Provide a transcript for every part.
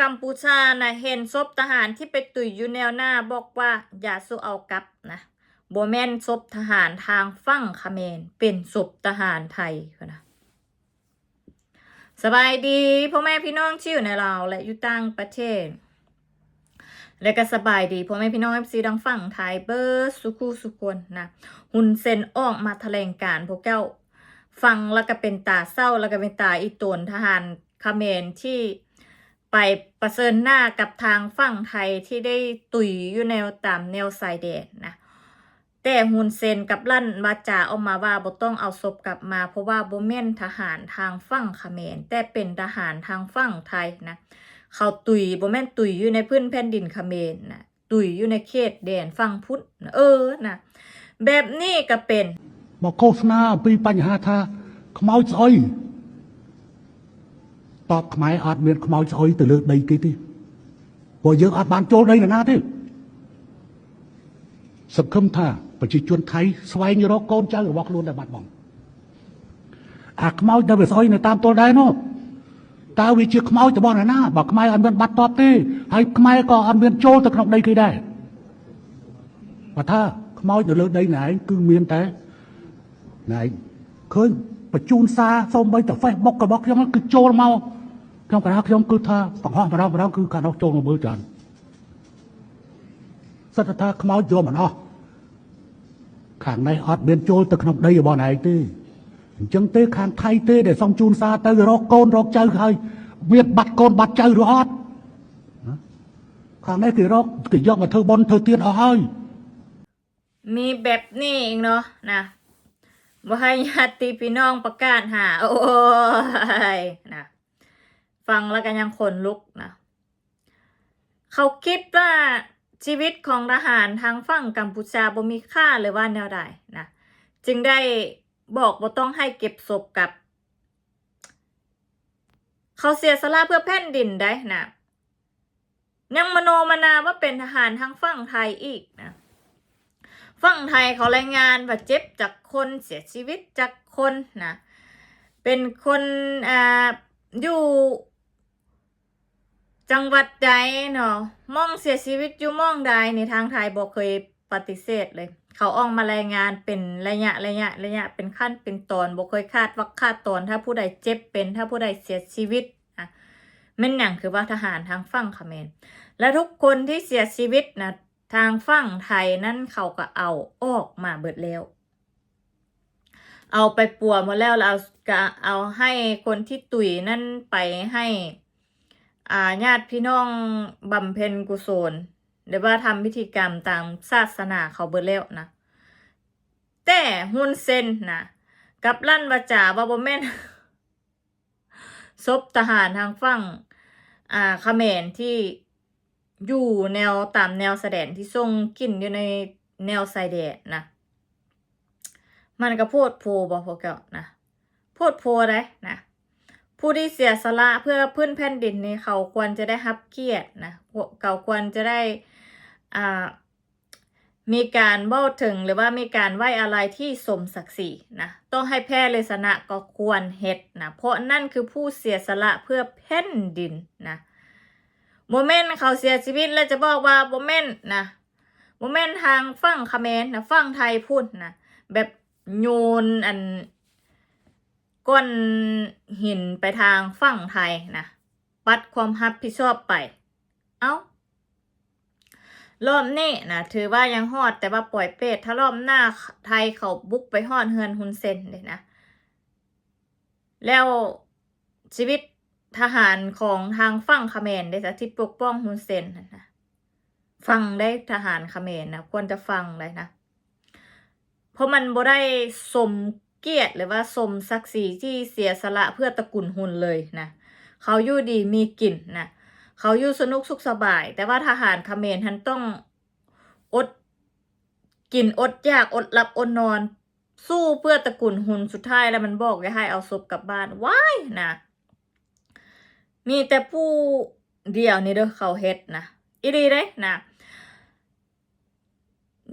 กัมพูชานะเห็นศพทหารที่ไปตุยอยู่แนวหน้าบอกว่าอย่าสู้เอากลับนะโบแมนศพทหารทางฝั่งคาเมรเป็นศพทหารไทยนะสบายดีพ่อแม่พี่น้องที่อยู่ในลาและอยู่ต่างประเทศ และก็สบายดีพ่อแม่พี่น้องเอฟซีดังฝั่งไทยเบิร์สุขุสุคนนะหุนเซนออกมาแถลงการ์พวกเจ้าฟังแล้วก็เป็นตาเศร้าแล้วก็เป็นตาอีตนทหารคาเมรที่ ไปประเซิญหน้ากับทางฝั่งไทยที่ได้ตุยอยู่แนวตามแนวสายแดนนะแต่ฮุนเซนกับลั่นวาจาออกมาว่าบ่ต้องเอาศพกลับมา เพราะว่าโบเมนทหารทางฝั่งเขมรแต่เป็นทหารทางฝั่งไทยนะเขาตุยโบเมนตุยอยู่ในพื้นแผ่นดินเขมรนะตุยอยู่ในเขตแดนฝั่งพุทธเออนะแบบนี้ก็เป็นบอกโฆษณาปีปัญหาทาขมาอ้อย តបខ្មែរអត់មានខ្មោចស្អុយទៅលើដីគេទេព្រោះយើងអត់បានចូលដីនរណាទេសង្ឃឹមថាប្រជាជនថៃស្វែងរកកូនចៅរបស់ខ្លួនដែលបាត់បង់អាខ្មោចដែលវាស្អុយនៅតាមទល់ដែរនោះតើវាជាខ្មោចរបស់នរណាបើខ្មែរអត់មានបាត់តបទេហើយខ្មែរក៏អត់មានចូលទៅក្នុងដីគេដែរបើថាខ្មោចនៅលើដីណែឯងគឺមានតែណែឃើញបញ្ជូនសារសូម្បីតែ Facebook របស់ខ្ញុំហ្នឹងគឺចូលមក ខ្ញុំកណ្ដាលខ្ញុំគឺថាបង្ហោះម្ដងម្ដងគឺកណ្ដោះចូលមកមើលច្រើនសិតថាខ្មោចយកមិនអស់ខាងនេះអត់មានចូលទៅក្នុងដីរបស់ណែឯងទេអញ្ចឹងទេខាងថៃទេដែលសំជូនសារទៅរកកូនរកចៅហើយមានបាត់កូនបាត់ចៅឬអត់ណាខាងនេះគេរកគេយកមកធ្វើបន់ធ្វើទៀនអស់ហើយ มีแบบนี้เองเนาะนะว่าให้ญาติพี่น้องประกาศหา โอ้ยนะ ฟังแล้วกันยังขนลุกนะ เขาคิดว่าชีวิตของทหารทางฝั่งกัมพูชาบ่มีค่าหรือว่าแนวใดนะจึงได้บอกว่าต้องให้เก็บศพกับ เขาเสียสละเพื่อแผ่นดินได้นะยังมโนมนาว่าเป็นทหารทางฝั่งไทยอีกนะฝั่งไทยเขารายงานว่าเจ็บจากคนเสียชีวิตจากคนนะเป็นคนอ่าอยู่ จังหวัดใดเนาะมองเสียชีวิตอยู่มองใดในทางไทยบอกเคยปฏิเสธเลย เขาออกมารายงานเป็นระยะระยะระยะเป็นขั้นเป็นตอนบอกเคยคาดว่าคาดตอนถ้าผู้ใดเจ็บเป็นถ้าผู้ใดเสียชีวิตอะแม่นอย่างคือว่าทหารทางฝั่งเขมรและทุกคนที่เสียชีวิตนะทางฝั่งไทยนั่นเขาก็เอาออกมาเบิดแล้วเอาไปปัวหมดแล้วแล้วเอาก็เอาให้คนที่ตุยนั่นไปให้ อาญาติพี่น้องบำเพ็ญกุศลหรือว่าทำพิธีกรรมตามศาสนาเขาเบิดแล้วนะ แต่ฮุนเซนนะกับลั่นวาจาว่าบ่แม่นศพทหารทางฝั่งอ่าเขมรที่อยู่แนวตามแนวแสดงที่ทรงกินอยู่ในแนวชายแดนนะ มันก็โพดโพบ่พวกเก่านะ โพดโพได้นะ ผู้ที่เสียสละเพื่อพื้นแผ่นดินนี่เขาควรจะได้รับเกียรตินะเขาควรจะได้อ่ามีการเบ้าถึงหรือว่ามีการไหว้อะไรที่สมศักดิ์ศรีนะต้องให้แพร่เลสนะก็ควรเฮ็ดนะเพราะนั่นคือผู้เสียสละเพื่อแผ่นดินนะโมเมนต์เขาเสียชีวิตแล้วจะบอกว่าโมเมนต์นะโมเมนต์ทางฝั่งเขมรนะฝั่งไทยพูดนะแบบโยนอัน ก้นหินไปทางฝั่งไทยนะปัดความรับผิดชอบไป เอา้ารอบนี้นะถือว่ายังฮอดแต่ว่าปล่อยเปรตถ้ารอบหน้าไทยเขาบุกไปฮอดเฮือนฮุนเซนเลยนะ แล้วชีวิตทหารของทางฝั่งคาเมรได้จะที่ปกป้องฮุนเซนนะฟังได้ทหารคาเมรนะควรจะฟังเลยนะ เพราะมันบ่ได้สม เกียรติหรือว่าสมศักดิ์ศรีที่เสียสละเพื่อตระกูลหุนเลยนะเขาอยู่ดีมีกลิ่นนะเขาอยู่สนุกสุขสบาย แต่ว่าทหารเขมรท่านต้องอดกินอดอยากอดหลับอดนอน สู้เพื่อตระกูลหุนสุดท้ายแล้วมันบอกให้เอาศพกลับบ้านว้ายนะมีแต่ผู้เดียวนี่เด้อเขาเฮ็ดนะอีรีเด้นะ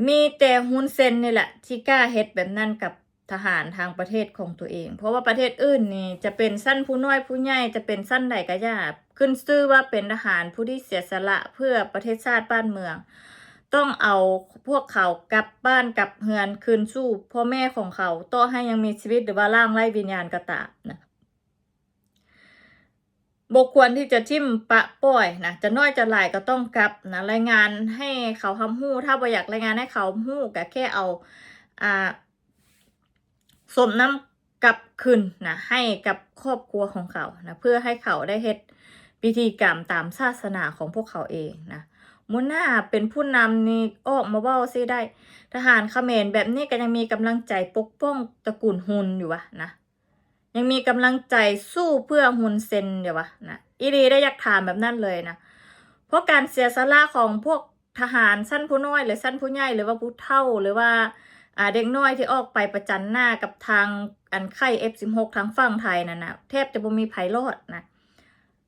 มีแต่ฮุนเซนนี่แหละที่กล้าเฮ็ดแบบนั้นกับ ทหารทางประเทศของตัวเอง เพราะว่าประเทศอื่นนี่จะเป็นสั้นผู้น้อยผู้ใหญ่จะเป็นสั้นใดก็ยาขึ้นชื่อว่าเป็นทหารผู้ที่เสียสละเพื่อประเทศชาติบ้านเมือง ต้องเอาพวกเขากลับบ้านกลับเฮือนคืนสู่พ่อแม่ของเขาต่อให้ยังมีชีวิตหรือว่าร่างไร้วิญญาณก็ตามนะบกควรที่จะทิ่มปะป้อยนะจะน้อยจะหลายก็ต้องกลับนะรายงานให้เขาทำหู้ถ้าบ่อยากรายงานให้เขาหู้ก็แค่เอาอ่า สมน้ำกลับคืนนะให้กับครอบครัวของเขานะเพื่อให้เขาได้เฮ็ดพิธีกรรมตามศาสนาของพวกเขาเองนะมุนาเป็นผู้นำนี่ออกมาเว่าซิได้ ทหารเขมรแบบนี้ก็ยังมีกำลังใจปกป้องตระกูลฮุนอยู่วะนะยังมีกำลังใจสู้เพื่อฮุนเซนอยู่วะนะอีรีได้อยากถามแบบนั้นเลยนะเพราะการเสียสละของพวกทหารสั้นผู้น้อยหรือสั้นผู้ใหญ่หรือว่าผู้เฒ่าหรือว่า อ่าเด็กน้อยที่ออกไปประจันหน้ากับทางอันไข่ F16 ทางฝั่งไทยนั่นนะแทบจะบ่มีไผรอดนะ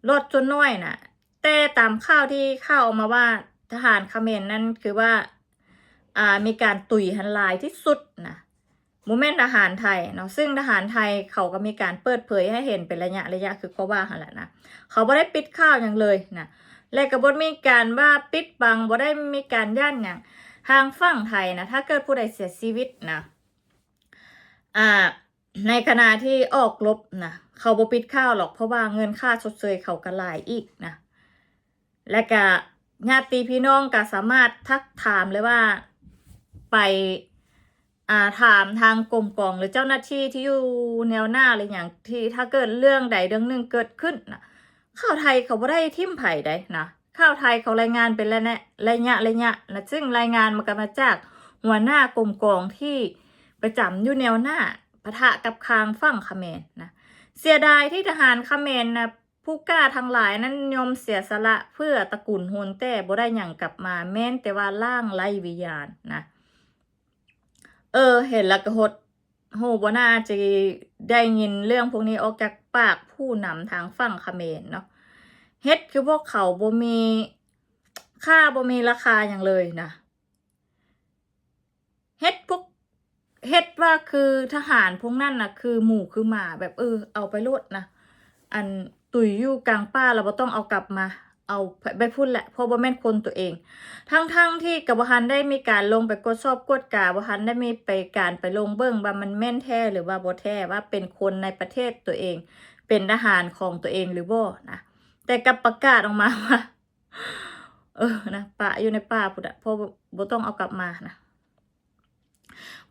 รอดจนน้อยนะแต่ตามข่าวที่ข่าวออกมาว่าทหารเขมรนั่นคือว่าอ่ามีการตุยหันลายที่สุดนะโมเมนต์ทหารไทยเนาะซึ่งทหารไทยเขาก็มีการเปิดเผยให้เห็นเป็นระยะระยะคือก็ว่าหันแหละนะเขาบ่ได้ปิดข่าวอย่างเลยนะและก็บ่มีการว่าปิดบังบ่ได้มีการย่านอย่าง ทางฝั่งไทยนะถ้าเกิดผู้ใดเสียชีวิตนะอ่าในขณะที่ออกรบนะเขาบ่ปิดข้าวหรอกเพราะว่าเงินค่าชดเชยเขาก็หลายอีกนะและก็ญาติพี่น้องก็สามารถทักถามเลยว่าไปอ่าถามทางกรมกองหรือเจ้าหน้าที่ที่อยู่แนวหน้าอะไรอย่างที่ถ้าเกิดเรื่องใดเรื่องหนึ่งเกิดขึ้นนะข่าวไทยเขาบ่ได้ทิมไผ่ได้นะ ข่าวไทยเขารายงานเป็นระยะระยะระยะนะซึ่งรายงานมากันมาจากหัวหน้ากรมกองที่ประจำอยู่แนวหน้าปะทะกับคางฝั่งคเมรนะเสียดายที่ทหารคเมรนะผู้กล้าทั้งหลายนั้นยอมเสียสละเพื่อตระกูลฮุนแต่บ่ได้ยังกลับมาแม้นแต่ว่าล่างไรวิญญาณนะเออ เห็นแล้วก็หดโหบ่น่าจะได้ยินเรื่องพวกนี้ออกจากปากผู้นำทางฝั่งคเมรเนาะ เฮ็ดคือพวกเขาบ่มี ค่าบ่มีราคาอย่างเลยนะเฮ็ดพวกเฮ็ดว่าคือทหารพวกนั่นน่ะคือหมู่คือหมาแบบเออ เอาไปโลดนะอันตุยอยู่กลางป่าเราบ่ต้องเอากลับมา เอาไปพูดแหละเพราะบ่แม่นคนตัวเอง ทั้งๆทที่กับบ่ทันได้มีการลงไปกดสอบกดกาบ่ทันได้มีไปการไปลงเบิ่งว่ามันแม่นแท้หรือว่าบ่แท้ว่าเป็นคนในประเทศตัวเอง เป็นทหารของตัวเองหรือบ่นะ แต่กับประกาศออกมาว่าเออนะปะอยู่ในป่าพุดอะพราะบ่ต้องเอากลับมานะ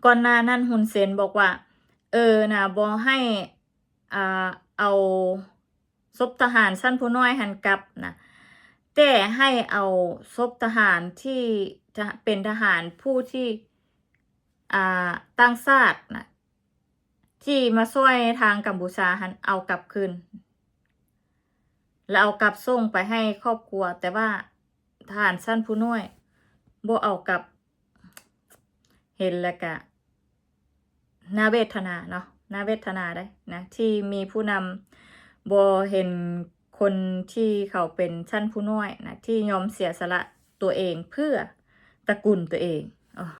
ก่อนหน้านั้นฮุนเซนบอกว่า เออนะบ่ให้อ่าเอาศพทหารสั้นผู้น้อยหันกลับนะแต่ให้เอาศพทหารที่จะเป็นทหารผู้ที่อ่าตั้งชาตินะที่มาช่วยทางกัมพูชาหันเอากลับคืน แล้วเอากลับส่งไปให้ครอบครัว แต่ว่าทหารสั้นผู้น้อยบ่เอากลับ เห็นแล้วก็น่าเวทนาเนาะน่าเวทนาได้นะที่มีผู้นำบ่เห็นคนที่เขาเป็นชั้นผู้น้อยนะที่ยอมเสียสละตัวเองเพื่อตระกูลตัวเอง